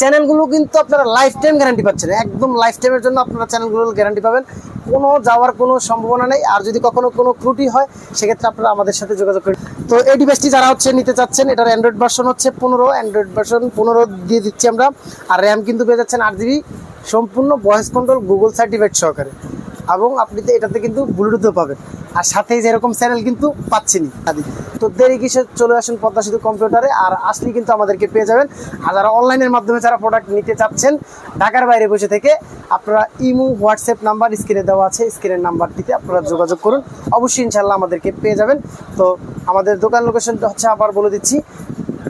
চ্যানেলগুলো কিন্তু আপনারা লাইফ টাইম গ্যারান্টি পাচ্ছেন। একদম লাইফ টাইমের জন্য আপনারা চ্যানেলগুলো গ্যারান্টি পাবেন। কোনো যাওয়ার কোনো সম্ভাবনা নেই। আর যদি কখনো কোনো ত্রুটি হয়, সেক্ষেত্রে আপনারা আমাদের সাথে যোগাযোগ করেন। তো এই ডিভাইসটি যারা হচ্ছে নিতে চাচ্ছেন, এটার অ্যান্ড্রয়েড ভার্সন হচ্ছে পনেরো। অ্যান্ড্রয়েড ভার্সন পনেরো দিয়ে দিচ্ছি আমরা। আর র্যাম কিন্তু পেয়ে যাচ্ছেন আট জিবি সম্পূর্ণ ভয়েস কন্ট্রোল গুগল সার্টিফাইড সহকারে। এবং আপনি তো এটাতে কিন্তু ব্লুটুথও পাবেন। আর সাথে যেরকম চ্যানেল কিন্তু পাচ্ছেনই আদি। তো দেরি কিসে চলে আসুন পদ্মা সেতু কম্পিউটারে আর আসলেই কিন্তু আমাদেরকে পেয়ে যাবেন আর যারা অনলাইনের মাধ্যমে যারা প্রোডাক্ট নিতে চাচ্ছেন, ঢাকার বাইরে বসে থেকে আপনারা ইমো, হোয়াটসঅ্যাপ নাম্বার স্ক্রিনে দেওয়া আছে। স্ক্রিনের নাম্বারটিতে আপনারা যোগাযোগ করুন। অবশ্যই ইনশাল্লাহ আমাদেরকে পেয়ে যাবেন। তো আমাদের দোকান লোকেশনটা হচ্ছে আবার বলে দিচ্ছি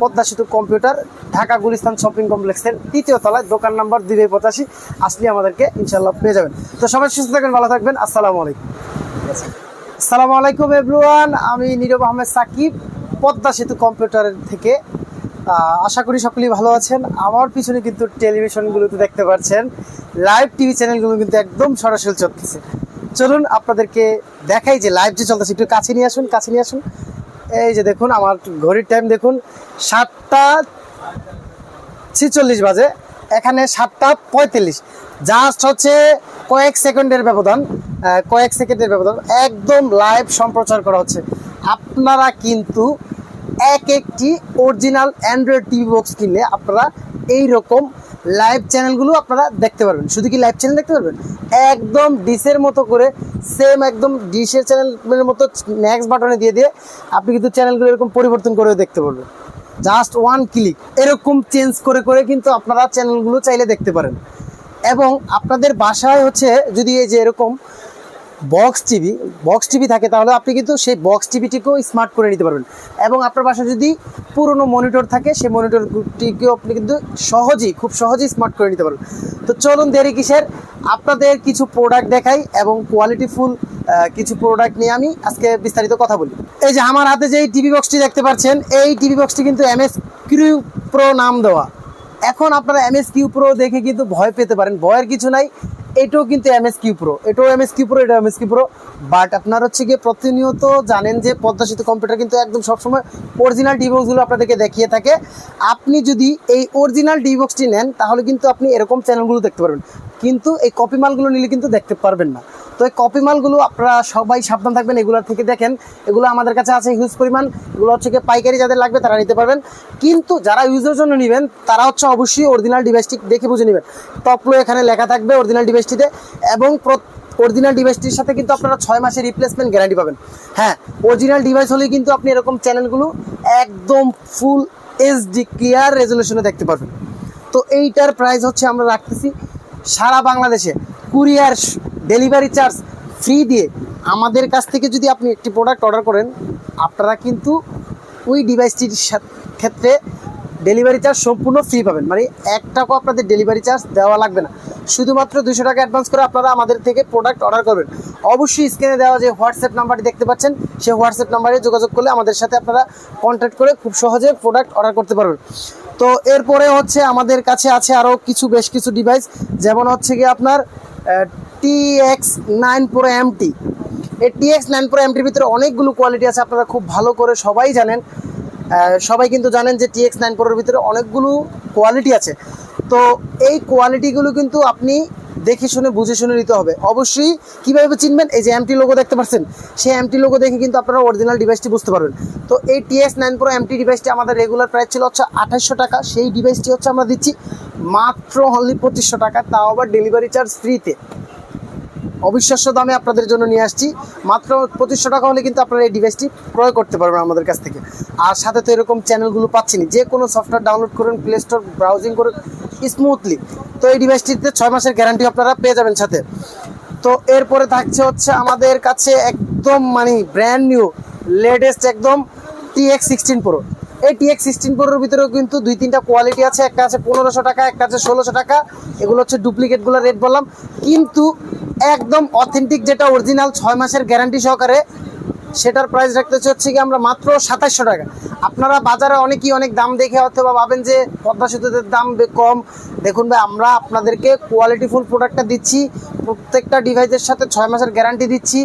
পদ্মা সেতু কম্পিউটার, ঢাকা গুলিস্তান শপিং কমপ্লেক্সের তৃতীয় তলায়, দোকান নাম্বার দুই পঁচাশি। আসলে আমাদেরকে ইনশাল্লাহ পেয়ে যাবেন। তো সবাই সুস্থ থাকবেন, ভালো থাকবেন। আসসালামু আলাইকুম। আসসালামু আলাইকুম এভরিওয়ান আমি নীরব আহমেদ সাকিব, পদ্মা সেতু কম্পিউটারের থেকে। আশা করি সকলেই ভালো আছেন। আমার পিছনে কিন্তু টেলিভিশনগুলোতে দেখতে পাচ্ছেন লাইভ টিভি চ্যানেলগুলো কিন্তু একদম সরাসরি চলতেছে। চলুন আপনাদেরকে দেখাই যে লাইভ যে চলতেছে, একটু কাছে নিয়ে আসুন, কাছে নিয়ে আসুন। এই যে দেখুন, আমার ঘড়ির টাইম দেখুন, সাতটা ছিচল্লিশ বাজে, এখানে সাতটা পঁয়তাল্লিশ। জাস্ট হচ্ছে কয়েক সেকেন্ডের ব্যবধান কয়েক সেকেন্ডের ব্যবধান। একদম লাইভ সম্প্রচার করা হচ্ছে। আপনারা কিন্তু এক একটি অরিজিনাল অ্যান্ড্রয়েড টিভি বক্স কিনলে আপনারা এই রকম লাইভ চ্যানেলগুলো আপনারা দেখতে পারবেন। শুধু কি লাইভ চ্যানেল দেখতে পারবেন? একদম ডিশের মতো করে সেম একদম ডিশের চ্যানেলের মতো নেক্সট বাটনে দিয়ে দিয়ে আপনি কিন্তু চ্যানেলগুলো এরকম পরিবর্তন করে দেখতে পারবেন। জাস্ট ওয়ান ক্লিক এরকম চেঞ্জ করে করে কিন্তু আপনারা চ্যানেলগুলো চাইলে দেখতে পারেন। এবং আপনাদের বাসায় হচ্ছে যদি এই যে এরকম বক্স টিভি বক্স টিভি থাকে, তাহলে আপনি কিন্তু সেই বক্স টিভিটিকেও স্মার্ট করে নিতে পারবেন। এবং আপনার বাসায় যদি পুরনো মনিটর থাকে, সেই মনিটরটিকেও আপনি কিন্তু সহজেই, খুব সহজেই স্মার্ট করে নিতে পারবেন। তো চলুন দেরি কিসের, আপনাদের কিছু প্রোডাক্ট দেখাই এবং কোয়ালিটিফুল কিছু প্রোডাক্ট নিয়ে আমি আজকে বিস্তারিত কথা বলি। এই যে আমার হাতে যে টিভি বক্সটি দেখতে পাচ্ছেন, এই টিভি বক্সটি কিন্তু এম এস কিউ প্রো নাম দেওয়া। এখন আপনারা এম এস কিউ প্রো দেখে কিন্তু ভয় পেতে পারেন, ভয়ের কিছু নাই। এটাও কিন্তু এম এস কিউ প্রো এটাও এম এস কিউ প্রো এটা M S Q pro but আপনার হচ্ছে গিয়ে প্রতিনিয়ত জানেন যে পদ্মা সেতু কম্পিউটার কিন্তু একদম সবসময় অরিজিনাল ডিবক্সগুলো আপনাদেরকে দেখিয়ে থাকে। আপনি যদি এই অরিজিনাল ডিবক্সটি নেন, তাহলে কিন্তু আপনি এরকম চ্যানেলগুলো দেখতে পারবেন। কিন্তু এই কপি মালগুলো নিলে কিন্তু দেখতে পারবেন না। তো এই কপি মালগুলো আপনারা সবাই সাবধান থাকবেন এগুলোর থেকে দেখেন, এগুলো আমাদের কাছে আছে হিউজ পরিমাণ, এগুলো হচ্ছে কি পাইকারি যাদের লাগবে তারা নিতে পারবেন। কিন্তু যারা ইউজের জন্য নেবেন, তারা হচ্ছে অবশ্যই অরিজিনাল ডিভাইসটি দেখে বুঝে নেবেন। টপলো এখানে লেখা থাকবে অরিজিনাল ডিভাইসটিতে এবং অরিজিনাল ডিভাইসটির সাথে কিন্তু আপনারা ছয় মাসের রিপ্লেসমেন্ট গ্যারান্টি পাবেন। হ্যাঁ অরিজিনাল ডিভাইস হলেই কিন্তু আপনি এরকম চ্যানেলগুলো একদম ফুল এইচডি ক্লিয়ার রেজলিউশনে দেখতে পারবেন। তো এইটার প্রাইস হচ্ছে আমরা রাখতেছি সারা বাংলাদেশে কুরিয়ার ডেলিভারি চার্জ ফ্রি দিয়ে আমাদের কাছ থেকে যদি আপনি একটি প্রোডাক্ট অর্ডার করেন, আপনারা কিন্তু ওই ডিভাইসটির ক্ষেত্রে ডেলিভারি চার্জ সম্পূর্ণ ফ্রি পাবেন। মানে এক টাকাও আপনাদের ডেলিভারি চার্জ দেওয়া লাগবে না। শুধুমাত্র দুশো টাকা অ্যাডভান্স করে আপনারা আমাদের থেকে প্রোডাক্ট অর্ডার করবেন। অবশ্যই স্ক্রিনে দেওয়া যে হোয়াটসঅ্যাপ নাম্বারটি দেখতে পাচ্ছেন, সেই হোয়াটসঅ্যাপ নাম্বারে যোগাযোগ করলে আমাদের সাথে আপনারা কন্ট্যাক্ট করে খুব সহজে প্রোডাক্ট অর্ডার করতে পারবেন। তো এরপরে হচ্ছে আমাদের কাছে আছে আরও কিছু বেশ কিছু ডিভাইস যেমন হচ্ছে গিয়ে আপনার T X nine pro MT এই টি এক্স নাইন প্রো এমটির ভিতরে অনেকগুলো কোয়ালিটি আছে, আপনারা খুব ভালো করে সবাই জানেন। সবাই কিন্তু জানেন যে টি এক্স নাইন প্রোর ভিতরে অনেকগুলো কোয়ালিটি আছে। তো এই কোয়ালিটিগুলো কিন্তু আপনি দেখে শুনে, বুঝে শুনে নিতে হবে। অবশ্যই কীভাবে চিনবেন? এই যে এমটি লোগো দেখতে পাচ্ছেন? সেই এমটি লোগো দেখে কিন্তু আপনারা অরিজিনাল ডিভাইসটি বুঝতে পারবেন। তো এই টিএস নাইন প্রো এমটি ডিভাইসটি আমাদের রেগুলার প্রাইস ছিল হচ্ছে আঠাশশো টাকা। সেই ডিভাইসটি হচ্ছে আমরা দিচ্ছি মাত্র অনলি পঁচিশশো টাকা, তাও আবার ডেলিভারি চার্জ ফ্রিতে অবিশ্বাস্য দামে আপনাদের জন্য নিয়ে আসছি। মাত্র পঁচিশশো টাকা হলে কিন্তু আপনারা এই ডিভাইসটি ক্রয় করতে পারবেন আমাদের কাছ থেকে। আর সাথে তো এরকম চ্যানেলগুলো পাচ্ছেনি যে কোনো সফটওয়্যার ডাউনলোড করুন প্লে স্টোর ব্রাউজিং করুন স্মুথলি তো এই ডিভাইসটিতে ছয় মাসের গ্যারান্টি আপনারা পেয়ে যাবেন সাথে। তো এরপরে থাকছে হচ্ছে আমাদের কাছে একদম মানে ব্র্যান্ড নিউ লেটেস্ট একদম টি এক্স সিক্সটিন প্রো এই টি এক্স সিক্সটিন প্রোর ভিতরেও কিন্তু দুই তিনটা কোয়ালিটি আছে, একটা আছে পনেরোশো টাকা, একটা আছে ষোলোশো টাকা। এগুলো হচ্ছে ডুপ্লিকেটগুলো রেট বললাম। কিন্তু একদম অথেন্টিক যেটা অরিজিনাল ছয় মাসের গ্যারান্টি সহকারে সেটার প্রাইস রাখতেছি হচ্ছে কি আমরা মাত্র সাতাশশো টাকা। আপনারা বাজারে অনেকেই অনেক দাম দেখে অথবা ভাবেন যে পদ্মা সেতুদের দাম কম। দেখুন ভাই, আমরা আপনাদেরকে কোয়ালিটিফুল প্রোডাক্টটা দিচ্ছি। প্রত্যেকটা ডিভাইসের সাথে ছয় মাসের গ্যারান্টি দিচ্ছি।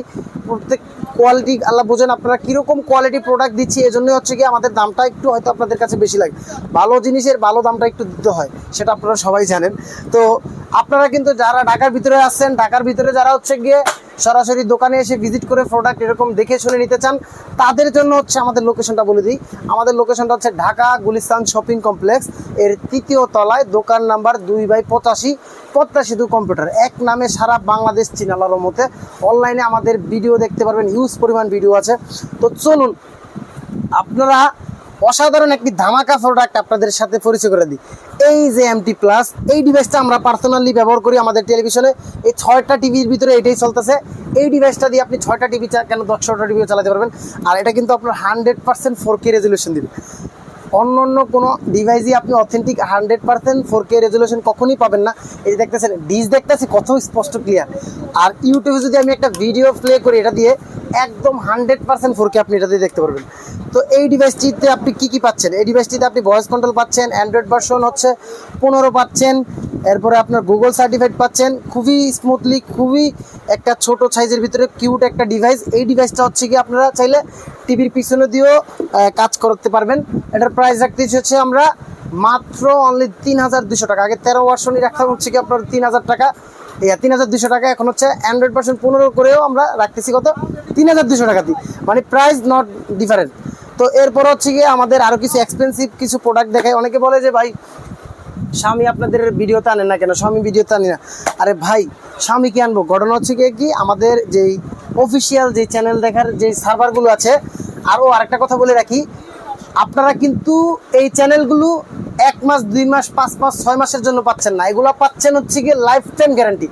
প্রত্যেক কোয়ালিটি আল্লাহ বোঝেন আপনারা কীরকম কোয়ালিটি প্রোডাক্ট দিচ্ছি এই জন্যই হচ্ছে কি আমাদের দামটা একটু হয়তো আপনাদের কাছে বেশি লাগে। ভালো জিনিসের ভালো দামটা একটু দিতে হয়, সেটা আপনারা সবাই জানেন। তো আপনারা কিন্তু যারা ঢাকার ভিতরে আসছেন ঢাকার ভিতরে যারা হচ্ছে গিয়ে সরাসরি দোকানে এসে ভিজিট করে প্রোডাক্ট এরকম দেখে শুনে নিতে চান, তাদের জন্য হচ্ছে আমাদের লোকেশনটা বলে দিই। আমাদের লোকেশনটা হচ্ছে ঢাকা গুলিস্তান শপিং কমপ্লেক্স এর তৃতীয় তলায় দোকান নাম্বার দুই বাই পঁচাশি পদ্মা সেতু কম্পিউটার এক নামে সারা বাংলাদেশ চিনালার মধ্যে অনলাইনে আমাদের ভিডিও দেখতে পারবেন হিউজ পরিমাণ ভিডিও আছে। তো চলুন, আপনারা অসাধারণ একটি ধামাকা প্রোডাক্ট আপনাদের সাথে পরিচয় করে দিই। এই যে এমটি প্লাস এই ডিভাইসটা আমরা পার্সোনালি ব্যবহার করি আমাদের টেলিভিশনে এই ছয়টা টিভির ভিতরে এটাই চলতেছে। এই ডিভাইসটা দিয়ে আপনি ছয়টা টিভি কেন দশটা টিভিও চালাতে পারবেন? আর এটা কিন্তু আপনার hundred percent four K resolution দিবে। অন্য অন্য কোনো ডিভাইসই আপনি authentic hundred percent four K resolution কখনই পাবেন না। যে দেখতেছেন ডিস দেখতেছি, কত স্পষ্ট ক্লিয়ার আর ইউটিউবে যদি আমি একটা ভিডিও প্লে করি, এটা দিয়ে একদম হান্ড্রেড পার্সেন্ট ফোর কে আপনি এটা দিয়ে দেখতে পারবেন। তো এই ডিভাইসটিতে আপনি কি কি পাচ্ছেন? এই ডিভাইসটিতে আপনি ভয়েস কন্ট্রোল পাচ্ছেন অ্যান্ড্রয়েড ভার্সন হচ্ছে পনেরো পাচ্ছেন, এরপরে আপনার গুগল সার্টিফাইড পাচ্ছেন। খুবই স্মুথলি খুবই একটা ছোট সাইজের ভিতরে কিউট একটা ডিভাইস এই ডিভাইসটা হচ্ছে কি, আপনারা চাইলে টিভির পিছনে দিয়েও কাজ করতে পারবেন। এটার প্রাইস রাখতেছি হচ্ছে আমরা মাত্র অনলি তিন হাজার দুশো টাকা। আগে তেরো ভার্সনই রাখতাম, হচ্ছে কি আপনার তিন হাজার টাকা। তিন হাজার দুশো টাকা, এখন হচ্ছে অ্যান্ড্রয়েড ভার্সন পনেরো করেও আমরা রাখতেছি কত? তিন হাজার দুশো টাকা দিই। মানে প্রাইস নট ডিফারেন্ট তো এরপর হচ্ছে গিয়ে আমাদের আরও কিছু এক্সপেন্সিভ কিছু প্রোডাক্ট দেখায় অনেকে বলে যে, ভাই, স্বামী আপনাদের ভিডিওতে আনেন না কেন? স্বামী ভিডিওতে আনি না। আরে ভাই, স্বামী কি আনব? ঘটনা হচ্ছে গিয়ে কি আমাদের যেই অফিসিয়াল যে চ্যানেল দেখার যে সার্ভারগুলো আছে আরও আরেকটা কথা বলে রাখি, আপনারা কিন্তু এই চ্যানেলগুলো এক মাস, দুই মাস, পাঁচ মাস, ছয় মাসের জন্য পাচ্ছেন না। এগুলো পাচ্ছেন হচ্ছে গিয়ে লাইফ টাইম গ্যারান্টি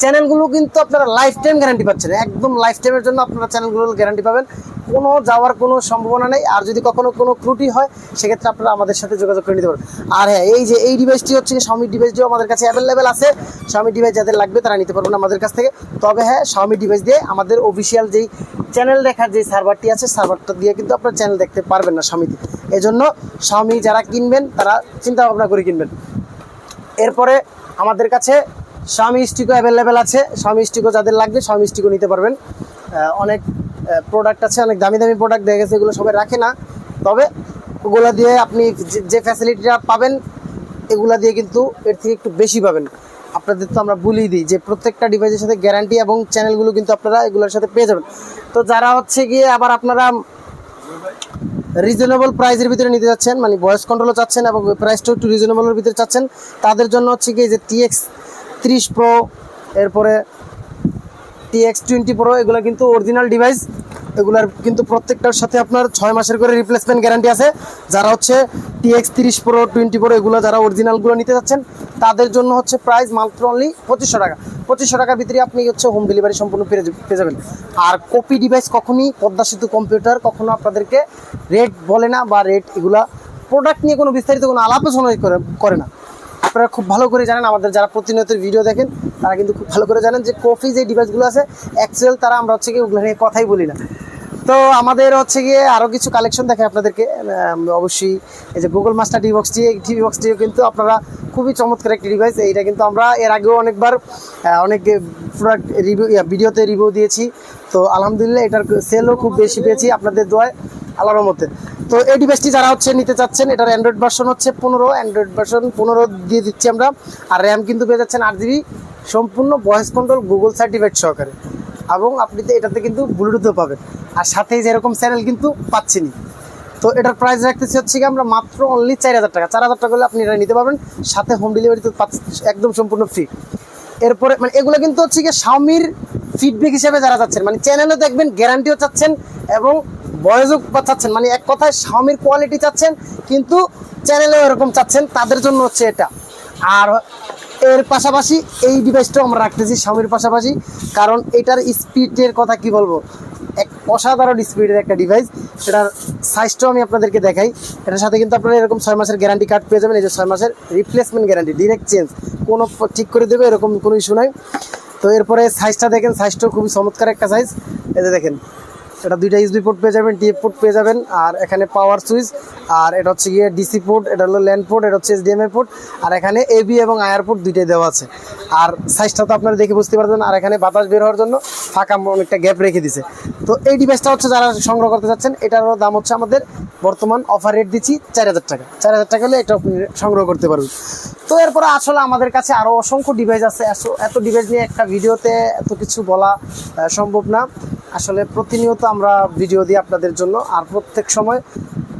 চ্যানেলগুলো কিন্তু আপনারা লাইফ টাইম গ্যারান্টি পাচ্ছেন। একদম লাইফ টাইমের জন্য আপনারা চ্যানেলগুলো গ্যারান্টি পাবেন। কোনো যাওয়ার কোনো সম্ভাবনা নেই। আর যদি কখনো কোনো ত্রুটি হয়, সেক্ষেত্রে আপনারা আমাদের সাথে যোগাযোগ করে নিতে পারেন আর হ্যাঁ এই যে এই ডিভাইসটি হচ্ছে স্বামী ডিভাইসটিও আমাদের কাছে অ্যাভেলেবেল আছে। স্বামী ডিভাইস যাদের লাগবে, তারা নিতে পারবেন আমাদের কাছ থেকে। তবে হ্যাঁ স্বামী ডিভাইস দিয়ে আমাদের অফিসিয়াল যেই চ্যানেল দেখার যে সার্ভারটি আছে সার্ভারটা দিয়ে কিন্তু আপনার চ্যানেল দেখতে পারবেন না স্বামীতে এই জন্য স্বামী যারা কিনবেন, তারা চিন্তা ভাবনা করে কিনবেন। এরপরে আমাদের কাছে স্বামী স্টিকও অ্যাভেলেবেল আছে। স্বামী স্টিকও যাদের লাগবে স্বামী স্টিকও নিতে পারবেন। অনেক প্রোডাক্ট আছে, অনেক দামি দামি প্রোডাক্ট দেখা গেছে, এগুলো সবাই রাখে না। তবে ওগুলো দিয়ে আপনি যে- ফ্যাসিলিটিটা পাবেন, এগুলা দিয়ে কিন্তু এর থেকে একটু বেশি পাবেন। আপনাদের তো আমরা বলেই দিই যে প্রত্যেকটা ডিভাইসের সাথে গ্যারান্টি এবং চ্যানেলগুলো কিন্তু আপনারা এগুলোর সাথে পেয়ে যাবেন। তো যারা হচ্ছে গিয়ে আবার আপনারা রিজনেবল প্রাইসের ভিতরে নিতে যাচ্ছেন মানে ভয়েস কন্ট্রোলও চাচ্ছেন এবং প্রাইসটাও একটু রিজনেবলের ভিতরে চাচ্ছেন, তাদের জন্য হচ্ছে এই যে টিএক্স ত্রিশ প্রো এরপরে টিএক্স টোয়েন্টি প্রো এগুলো কিন্তু অরিজিনাল ডিভাইস এগুলার কিন্তু প্রত্যেকটার সাথে আপনার ছয় মাসের করে রিপ্লেসমেন্ট গ্যারান্টি আছে। যারা হচ্ছে টিএক্স তিরিশ প্রো টোয়েন্টি প্রো এগুলো যারা অরিজিনালগুলো নিতে যাচ্ছেন, তাদের জন্য হচ্ছে প্রাইস মাত্র অনলি পঁচিশশো টাকা। পঁচিশশো টাকার ভিতরে আপনি হচ্ছে হোম ডেলিভারি সম্পূর্ণ পেয়ে যাবেন। আর কপি ডিভাইস কখনই পদ্মা সেতু কম্পিউটার কখনো আপনাদেরকে রেট বলে না বা রেট এগুলা প্রোডাক্ট নিয়ে কোনো বিস্তারিত কোনো আলাপ করে করে না। আপনারা খুব ভালো করে জানেন, আমাদের যারা প্রতিনিয়ত ভিডিও দেখেন, তারা কিন্তু খুব ভালো করে জানেন যে কফি যে ডিভাইসগুলো আছে অ্যাকচুয়াল তারা আমরা হচ্ছে কি ওগুলো নিয়ে কথাই বলি না। তো আমাদের হচ্ছে গিয়ে আরও কিছু কালেকশন দেখে আপনাদেরকে অবশ্যই এই যে গুগল মাস্টার টি বক্সটি এই টিভি বক্সটিও কিন্তু আপনারা খুবই চমৎকার একটি ডিভাইস এইটা কিন্তু আমরা এর আগেও অনেকবার অনেক প্রোডাক্ট রিভিউ ভিডিওতে রিভিউ দিয়েছি। তো আলহামদুলিল্লাহ এটার সেলও খুব বেশি পেয়েছি আপনাদের দোয়ায়, আল্লাহর মধ্যে তো এই ডিভাইসটি যারা হচ্ছে নিতে চাচ্ছেন, এটার অ্যান্ড্রয়েড ভার্সন হচ্ছে পনেরো অ্যান্ড্রয়েড ভার্সন পনেরো দিয়ে দিচ্ছি আমরা। আর র্যাম কিন্তু পেয়ে যাচ্ছেন আট জিবি সম্পূর্ণ ভয়েস কন্ট্রোল গুগল সার্টিফাইড সহকারে। এবং আপনি তো এটাতে কিন্তু ব্লুটুথও পাবেন। আর সাথেই যেরকম চ্যানেল কিন্তু পাচ্ছেনই। তো এটার প্রাইস রাখতেছি হচ্ছে কি আমরা মাত্র অনলি চার হাজার টাকা। চার হাজার টাকা হলে আপনি এটা নিতে পারবেন। সাথে হোম ডেলিভারি তো পাচ্ছেন একদম সম্পূর্ণ ফ্রি এরপরে মানে এগুলো কিন্তু হচ্ছে কি স্বামীর ফিডব্যাক হিসেবে যারা চাচ্ছেন মানে চ্যানেলও দেখবেন গ্যারান্টিও চাচ্ছেন এবং বয়সও চাচ্ছেন মানে এক কথায় স্বামীর কোয়ালিটি চাচ্ছেন, কিন্তু চ্যানেলেও এরকম চাচ্ছেন, তাদের জন্য হচ্ছে এটা। আর এর পাশাপাশি এই ডিভাইসটাও আমরা রাখতেছি স্বামীর পাশাপাশি, কারণ এটার স্পিডের কথা কি বলব? এক অসাধারণ স্পিডের একটা ডিভাইস এটার সাইজটাও আমি আপনাদেরকে দেখাই। এটার সাথে কিন্তু আপনারা এরকম ছয় মাসের গ্যারান্টি কার্ড পেয়ে যাবেন, এই যে ছয় মাসের রিপ্লেসমেন্ট গ্যারান্টি ডিরেক্ট চেঞ্জ কোনো ঠিক করে দেবে, এরকম কোনো ইস্যু নাই। তো এরপরে সাইজটা দেখেন সাইজটাও খুবই চমৎকার একটা সাইজ যে দেখেন এটা দুইটা ইউসবি পোর্ট পেয়ে যাবেন টিএফ পোর্ট পেয়ে যাবেন, আর এখানে পাওয়ার সুইচ আর এটা হচ্ছে গিয়ে ডিসি পোর্ট এটা হলো ল্যান্ড পোর্ট এটা হচ্ছে এইচডিএমআই পোর্ট আর এখানে এবি এবং আয়ার পোর্ট দুইটাই দেওয়া আছে। আর সাইজটা তো আপনারা দেখে বুঝতে পারবেন, আর এখানে বাতাস বের হওয়ার জন্য ফাঁকা অনেকটা গ্যাপ রেখে দিছে। তো এই ডিভাইসটা হচ্ছে যারা সংগ্রহ করতে চাচ্ছেন, এটারও দাম হচ্ছে আমাদের বর্তমান অফার রেট দিচ্ছি চার হাজার টাকা। চার হাজার টাকা হলে এটা আপনি সংগ্রহ করতে পারবেন। তো এরপরে আসলে আমাদের কাছে আরও অসংখ্য ডিভাইস আছে। এত- এত ডিভাইস নিয়ে একটা ভিডিওতে এত কিছু বলা সম্ভব না। আসলে প্রতিনিয়ত আমরা ভিডিও দিই আপনাদের জন্য। আর প্রত্যেক সময়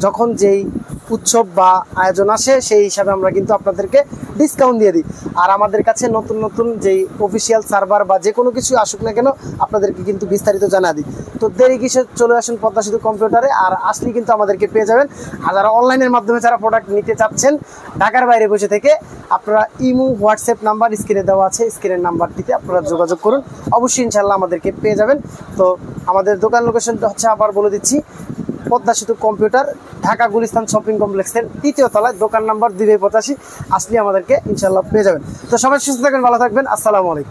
যখন যেই উৎসব বা আয়োজন আসে, সেই হিসাবে আমরা কিন্তু আপনাদেরকে ডিসকাউন্ট দিয়ে দিই। আর আমাদের কাছে নতুন নতুন যেই অফিসিয়াল সার্ভার বা যে কোনো কিছু আসুক না কেন, আপনাদেরকে কিন্তু বিস্তারিত জানা দিই। তো দেরি কিসে চলে আসুন পদ্মা সেতু কম্পিউটারে আর আসলে কিন্তু আমাদেরকে পেয়ে যাবেন। আর যারা অনলাইনের মাধ্যমে যারা প্রোডাক্ট নিতে চাচ্ছেন, ঢাকার বাইরে বসে থেকে আপনারা ইমো, হোয়াটসঅ্যাপ নাম্বার স্ক্রিনে দেওয়া আছে, স্ক্রিনের নাম্বারটিতে আপনারা যোগাযোগ করুন। অবশ্যই ইনশাল্লাহ আমাদেরকে পেয়ে যাবেন। তো আমাদের দোকান লোকেশনটা হচ্ছে, আবার বলে দিচ্ছি পদ্মা সেতু কম্পিউটার, ঢাকা গুলিস্তান শপিং কমপ্লেক্সের তৃতীয় তলায়, দোকান নাম্বার দুই পঁচাশি। আসলে আমাদেরকে ইনশাল্লাহ পেয়ে যাবেন। তো সবাই সুস্থ থাকবেন, ভালো থাকবেন। আসসালামু আলাইকুম।